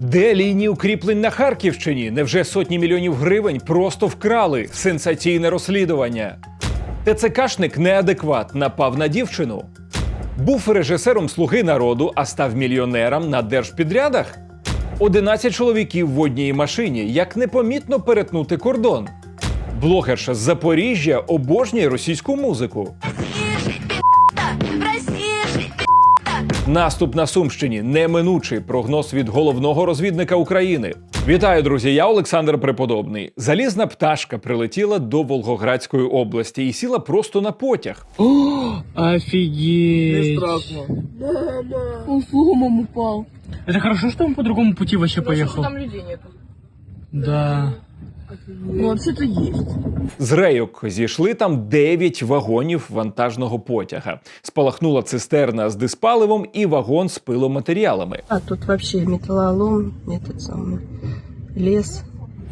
Де лінії укріплень на Харківщині? Невже сотні мільйонів гривень просто вкрали? Сенсаційне розслідування. ТЦКшник неадекват напав на дівчину. Був режисером Слуги народу, а став мільйонером на держпідрядах. 11 чоловіків в одній машині. Як непомітно перетнути кордон. Блогерша з Запоріжжя обожнює російську музику. Наступ на Сумщині неминучий прогноз від головного розвідника України. Вітаю, друзі! Я Олександр Преподобний. Залізна пташка прилетіла до Волгоградської області і сіла просто на потяг. Офигеть. страшно. Он с ломом упал. Это хорошо, что он по другому пути вообще поехал. Там людей нету. Да. Ну, це то есть. З рейок зійшли там 9 вагонів вантажного потяга. Спалахнула цистерна з диспаливом і вагон з пиломатеріалами. А тут вообще металлолом, этот саме лес.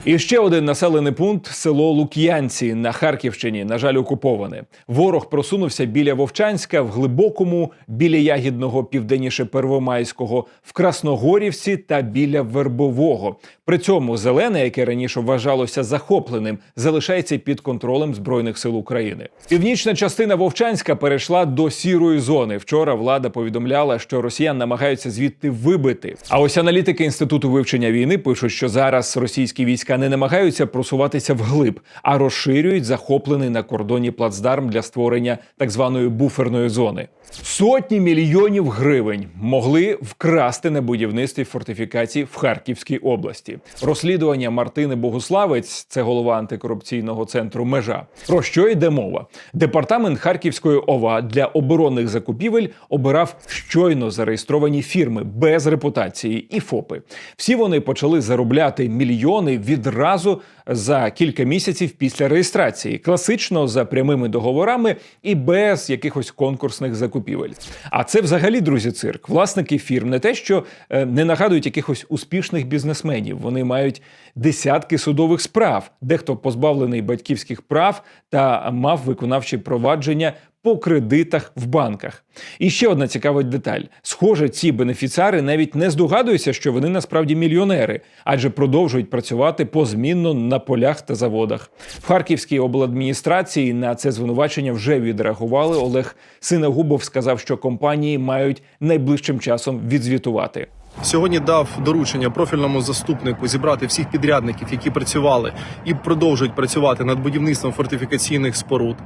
І ще один населений пункт село Лук'янці на Харківщині, на жаль, окуповане. Ворог просунувся біля Вовчанська, в глибокому, біля ягідного, південніше Первомайського, в Красногорівці та біля Вербового. При цьому зелене, яке раніше вважалося захопленим, залишається під контролем збройних сил України. Північна частина Вовчанська перейшла до сірої зони. Вчора влада повідомляла, що росіян намагаються звідти вибити. А ось аналітики інституту вивчення війни пишуть, що зараз російські війська не намагаються просуватися вглиб, а розширюють захоплений на кордоні плацдарм для створення так званої буферної зони. Сотні мільйонів гривень могли вкрасти на будівництві фортифікацій в Харківській області. Розслідування Мартини Богуславець, це голова антикорупційного центру Межа. Про що йде мова? Департамент Харківської ОВА для оборонних закупівель обирав щойно зареєстровані фірми без репутації і ФОПи. Всі вони почали заробляти мільйони відразу за кілька місяців після реєстрації, класично за прямими договорами і без якихось конкурсних закупівель. А це взагалі, друзі, цирк. Власники фірм не те, що е, не нагадують якихось успішних бізнесменів. Вони мають десятки судових справ, дехто позбавлений батьківських прав та мав виконавчі провадження по кредитах в банках. І ще одна цікава деталь: схоже, ці бенефіціари навіть не здогадуються, що вони насправді мільйонери, адже продовжують працювати позмінно на полях та заводах. В Харківській обладміністрації на це звинувачення вже відреагували. Олег Синегубов сказав, що компанії мають найближчим часом відзвітувати. Сьогодні дав доручення профільному заступнику зібрати всіх підрядників, які працювали і продовжують працювати над будівництвом фортифікаційних споруд.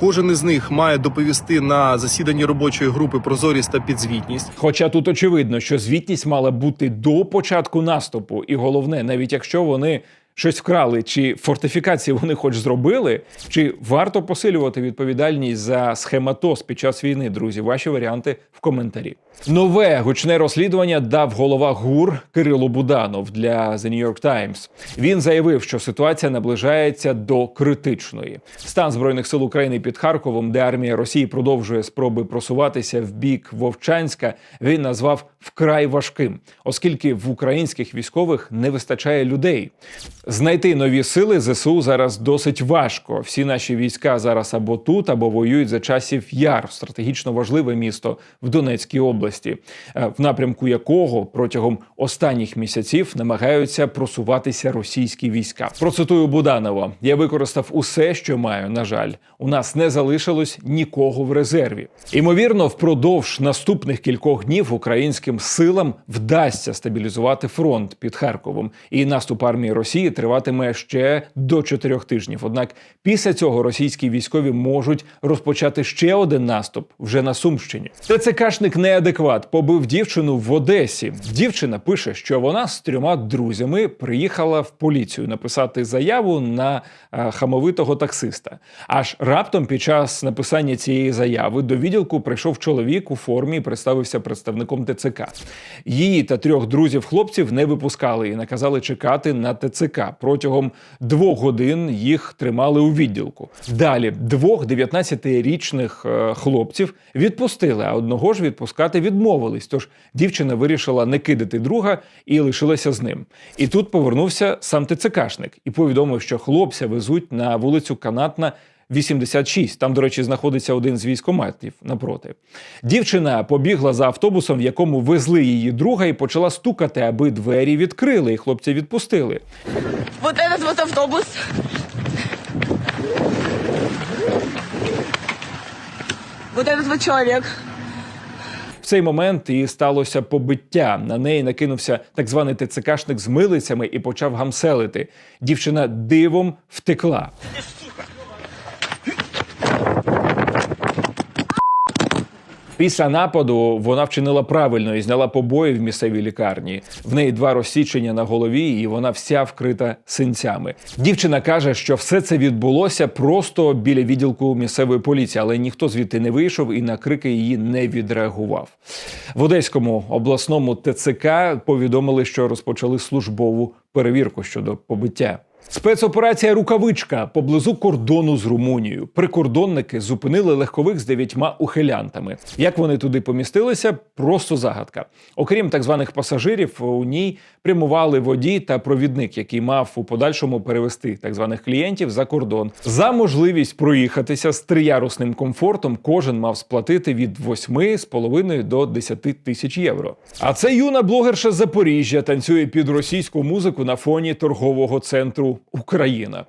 Кожен із них має доповісти на засіданні робочої групи прозорість та підзвітність. Хоча тут очевидно, що звітність мала бути до початку наступу, і головне, навіть якщо вони щось вкрали, чи фортифікації вони хоч зробили, чи варто посилювати відповідальність за схематоз під час війни, друзі? Ваші варіанти в коментарі. Нове гучне розслідування дав голова ГУР Кирило Буданов для The New York Times. Він заявив, що ситуація наближається до критичної. Стан збройних сил України під Харковом, де армія Росії продовжує спроби просуватися в бік Вовчанська. Він назвав вкрай важким, оскільки в українських військових не вистачає людей. Знайти нові сили ЗСУ зараз досить важко. Всі наші війська зараз або тут, або воюють за часів яр, стратегічно важливе місто в Донецькій області, е, в напрямку якого протягом останніх місяців намагаються просуватися російські війська. Процитую Буданова: я використав усе, що маю. На жаль, у нас не залишилось нікого в резерві. Імовірно, впродовж наступних кількох днів українським силам вдасться стабілізувати фронт під Харковом, і наступ армії Росії триватиме ще до чотирьох тижнів. Однак після цього російські військові можуть розпочати ще один наступ вже на Сумщині. ТЦКшник неадекват побив дівчину в Одесі. Дівчина пише, що вона з трьома друзями приїхала в поліцію написати заяву на е, хамовитого таксиста. Аж раптом під час написання цієї заяви до відділку прийшов чоловік у формі і представився представником ТЦК. Її та трьох друзів хлопців не випускали і наказали чекати на ТЦК. Протягом двох годин їх тримали у відділку. Далі двох 19-річних е, хлопців відпустили, а одного ж відпускати відмовились. Тож дівчина вирішила не кидати друга і лишилася з ним. І тут повернувся сам ТЦКшник і повідомив, що хлопця везуть на вулицю Канатна 86. Там, до речі, знаходиться один з військоматів напроти. Дівчина побігла за автобусом, в якому везли її друга, і почала стукати, аби двері відкрили, і хлопця відпустили. Вот этот вот автобус. Вот этот вот человек. В цей момент і сталося побиття. На неї накинувся так званий ТЦКшник з милицями і почав гамселити. Дівчина дивом втекла. Після нападу вона вчинила правильно і зняла побої в місцевій лікарні. В неї два розсічення на голові, і вона вся вкрита синцями. Дівчина каже, що все це відбулося просто біля відділку місцевої поліції, але ніхто звідти не вийшов і на крики її не відреагував. В Одеському обласному ТЦК повідомили, що розпочали службову перевірку щодо побиття. Спецоперація Рукавичка поблизу кордону з Румунією. Прикордонники зупинили легкових з дев'ятьма ухилянтами. Як вони туди помістилися? Просто загадка. Окрім так званих пасажирів, у ній прямували водій та провідник, який мав у подальшому перевести так званих клієнтів за кордон. За можливість проїхатися з триярусним комфортом кожен мав сплатити від 8,5 до 10 тисяч євро. А це юна блогерша Запоріжжя танцює під російську музику на фоні торгового центру Україна.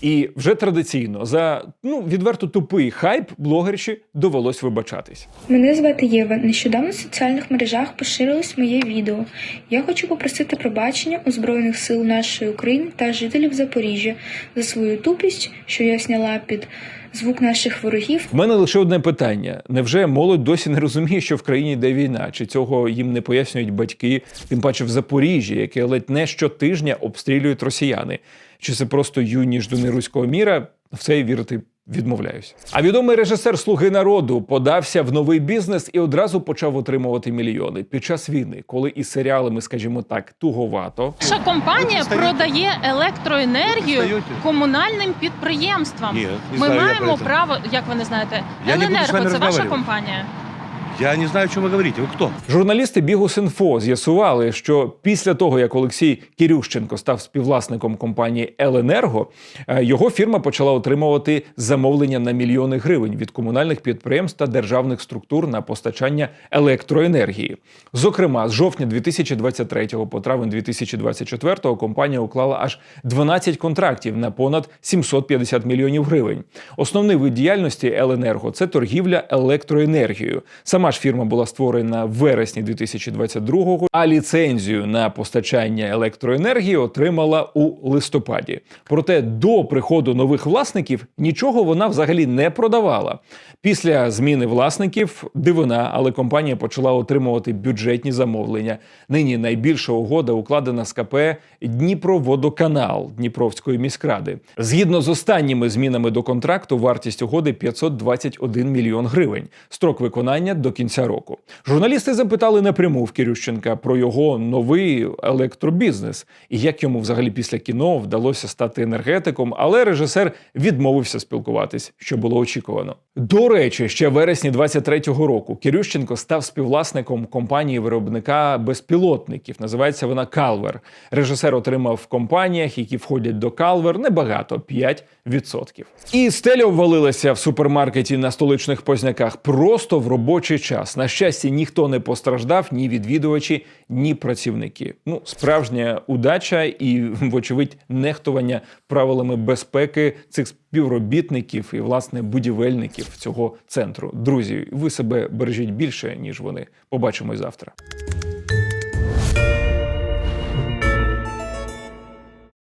І вже традиційно за ну відверто тупий хайп блогерші довелось вибачатись. Мене звати Єва. Нещодавно в соціальних мережах поширилось моє відео. Я хочу попросити пробачення у Збройних сил нашої України та жителів Запоріжжя за свою тупість, що я сняла під звук наших ворогів. У мене лише одне питання: невже молодь досі не розуміє, що в країні йде війна? Чи цього їм не пояснюють батьки, тим паче в Запоріжжі, яке ледь не щотижня обстрілюють росіяни? Чи це просто юні ждуни руського міра? В це вірити відмовляюсь. А відомий режисер Слуги народу подався в новий бізнес і одразу почав отримувати мільйони під час війни, коли із серіалами, скажімо так, туговато. Наша компанія продає електроенергію комунальним підприємствам. Ні, не Ми знаю я маємо про це. право, як ви не знаєте, Я не буду з вами це ваша компанія. Я не знаю, о чем вы говорите. Вы кто? Журналісти Бігус.Інфо з'ясували, що після того, як Олексій Кірющенко став співвласником компанії Еленерго, е, його фірма почала отримувати замовлення на мільйони гривень від комунальних підприємств та державних структур на постачання електроенергії. Зокрема, з жовтня 2023 по травень 2024 компанія уклала аж 12 контрактів на понад 750 мільйонів гривень. Основний вид діяльності Еленерго це торгівля електроенергією. Сама ж фірма була створена в вересні 2022-го, а ліцензію на постачання електроенергії отримала у листопаді. Проте до приходу нових власників нічого вона взагалі не продавала. Після зміни власників дивина, але компанія почала отримувати бюджетні замовлення. Нині найбільша угода укладена з КП Дніпроводоканал Дніпровської міськради. Згідно з останніми змінами до контракту, вартість угоди 521 мільйон гривень. Строк виконання до кінця року. Журналісти запитали напряму в Кірющенка про його новий електробізнес і як йому взагалі після кіно вдалося стати енергетиком, але режисер відмовився спілкуватись, що було очікувано. До речі, ще в вересні 23-го року Кірющенко став співвласником компанії виробника безпілотників. Називається вона Калвер. Режисер отримав в компаніях, які входять до Калвер, небагато 5%. І стеля обвалилася в супермаркеті на столичних позняках просто в робочий час. На щастя, ніхто не постраждав, ні відвідувачі, ні працівники. Ну, справжня удача і, вочевидь, нехтування правилами безпеки цих співробітників і власне будівельників цього центру. Друзі, ви себе бережіть більше ніж вони. Побачимось завтра.